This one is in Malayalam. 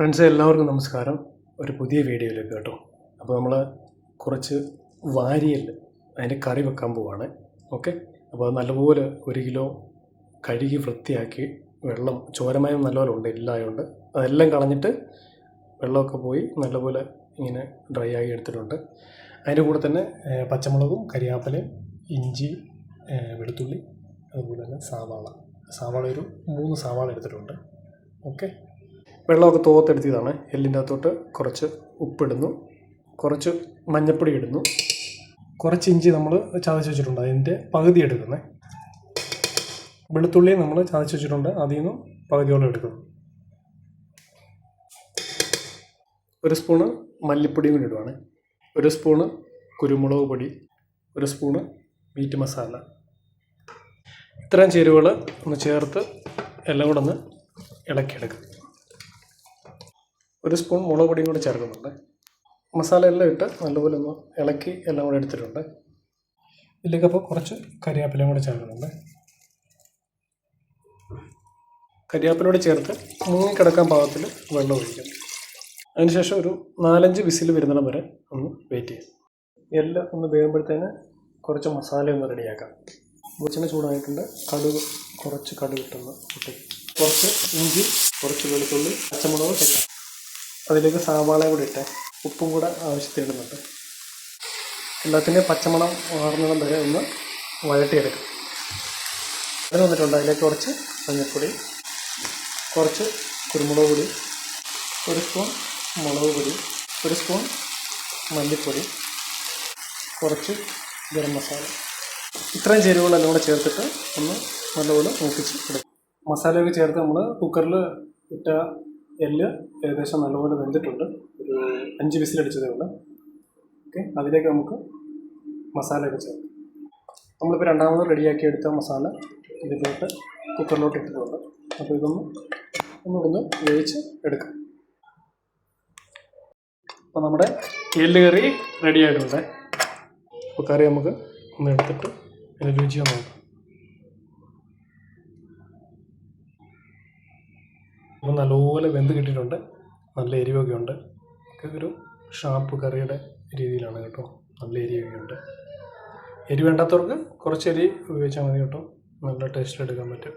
ഫ്രണ്ട്സ് എല്ലാവർക്കും നമസ്കാരം. ഒരു പുതിയ വീഡിയോയിലേക്ക് കേട്ടോ. അപ്പോൾ നമ്മൾ കുറച്ച് വാരിയൽ അതിന്റെ കറി വെക്കാൻ പോവാണ്. ഓക്കെ? അപ്പോൾ അത് നല്ലപോലെ ഒരു കിലോ കഴുകി വൃത്തിയാക്കി വെള്ളം ചോരമയം നല്ലപോലെ ഉണ്ട് ഇല്ലായതുകൊണ്ട് അതെല്ലാം കളഞ്ഞിട്ട് വെള്ളമൊക്കെ പോയി നല്ലപോലെ ഇങ്ങനെ ഡ്രൈ ആയി എടുത്തിട്ടുണ്ട്. അതിന്റെ കൂടെ തന്നെ പച്ചമുളകും കരിയാപ്പലയും ഇഞ്ചി വെളുത്തുള്ളി അതുപോലെ തന്നെ സവാള. സവാള ഒരു മൂന്ന് സവാള എടുത്തിട്ടുണ്ട്. ഓക്കെ? വെള്ളമൊക്കെ തോർത്തെടുത്തതാണ് എല്ലിന്റെ അകത്തോട്ട് കുറച്ച് ഉപ്പിടുന്നു. കുറച്ച് മഞ്ഞപ്പൊടി ഇടുന്നു. കുറച്ച് ഇഞ്ചി നമ്മൾ ചതച്ച് വെച്ചിട്ടുണ്ട്. അതിന്റെ പകുതി എടുക്കുന്നത് വെളുത്തുള്ളി നമ്മൾ ചതച്ച് വെച്ചിട്ടുണ്ട്. അതിൽ നിന്നും പകുതിയോളം എടുക്കുന്നു. ഒരു സ്പൂണ് മല്ലിപ്പൊടിയും കൂടി ഇടുവാണ്. ഒരു സ്പൂണ് കുരുമുളക് പൊടി. ഒരു സ്പൂണ് മീറ്റ് മസാല. ഇത്രയും ചേരുവകൾ ഒന്ന് ചേർത്ത് എല്ലാം കൂടെ ഒന്ന് ഇളക്കിയെടുക്കും. ഒരു സ്പൂൺ മുളക് പൊടിയും കൂടി ചേർക്കുന്നുണ്ട്. മസാല എല്ലാം ഇട്ട് നല്ലപോലെ ഒന്ന് ഇളക്കി എല്ലാം കൂടെ എടുത്തിട്ടുണ്ട്. ഇതിലേക്ക് അപ്പോൾ കുറച്ച് കരിയാപ്പിലയും കൂടെ ചേർക്കുന്നുണ്ട്. കരിയാപ്പിലോട് ചേർത്ത് മുങ്ങിക്കിടക്കാൻ പാകത്തിൽ വെള്ളം ഒഴിക്കും. അതിനുശേഷം ഒരു നാലഞ്ച് വിസിൽ വരുന്നിടം വരെ ഒന്ന് വെയിറ്റ് ചെയ്യും. എല്ലാം ഒന്ന് വേകുമ്പോഴത്തേന് കുറച്ച് മസാല ഒന്ന് റെഡിയാക്കാം വെളിച്ചെണ്ണ ചൂടായിട്ടുണ്ട്. കടുക് കുറച്ച് കടുക് ഇട്ടൊന്ന് കുട്ടി കുറച്ച് ഇഞ്ചി കുറച്ച് വെളുത്തുള്ളി പച്ചമുളക് അതിലേക്ക് സാമ്പാളെ കൂടി ഇട്ട് ഉപ്പും കൂടെ ആവശ്യത്തിന് ഇടുന്നുണ്ട് എല്ലാത്തിന്റെയും പച്ചമണം മാറുന്നിടം വരെ ഒന്ന് വഴട്ടിയെടുക്കും അതിന് വന്നിട്ടുണ്ട് അതിലേക്ക് കുറച്ച് മഞ്ഞൾപ്പൊടി കുറച്ച് കുരുമുളക് പൊടി ഒരു സ്പൂൺ മുളക് പൊടി ഒരു സ്പൂൺ മല്ലിപ്പൊടി കുറച്ച് ഗരം മസാല. ഇത്രയും ചേരുവകളെല്ലാം കൂടെ ചേർത്തിട്ട് ഒന്ന് നല്ലപോലെ മൂപ്പിച്ച് എടുക്കും. മസാലയൊക്കെ ചേർത്ത് നമ്മൾ കുക്കറിൽ ഇട്ട എല്ല് ഏകദേശം നല്ലപോലെ വെന്തിട്ടുണ്ട്. ഒരു അഞ്ച് വിസിലടിച്ചതേ ഉള്ളൂ. ഓക്കെ അതിലേക്ക് നമുക്ക് മസാലയൊക്കെ ചേർക്കാം. നമ്മളിപ്പോൾ രണ്ടാമത് റെഡിയാക്കി എടുത്ത മസാല ഇതിലോട്ട് കുക്കറിലോട്ട് ഇട്ടിട്ടുണ്ട്. അപ്പോൾ ഇതൊന്ന് ഒന്നുകൂടെ വേവിച്ച് എടുക്കാം. അപ്പോൾ നമ്മുടെ എല്ല് കറി റെഡി ആയിട്ടുണ്ട്. അപ്പോൾ കറി നമുക്ക് ഒന്ന് എടുത്തിട്ട് അതിന്റെ രുചിയൊന്നും നോക്കാം. അപ്പോൾ നല്ലപോലെ വെന്ത് കിട്ടിയിട്ടുണ്ട്. നല്ല എരിവൊക്കെ ഉണ്ട് ഒക്കെ ഒരു ഷാർപ്പ് കറിയുടെ രീതിയിലാണ് കേട്ടോ. നല്ല എരിവൊക്കെ ഉണ്ട് എരി വേണ്ടാത്തവർക്ക് കുറച്ച് എരി ഉപയോഗിച്ചാൽ മതി കേട്ടോ. നല്ല ടേസ്റ്റ് എടുക്കാൻ പറ്റും.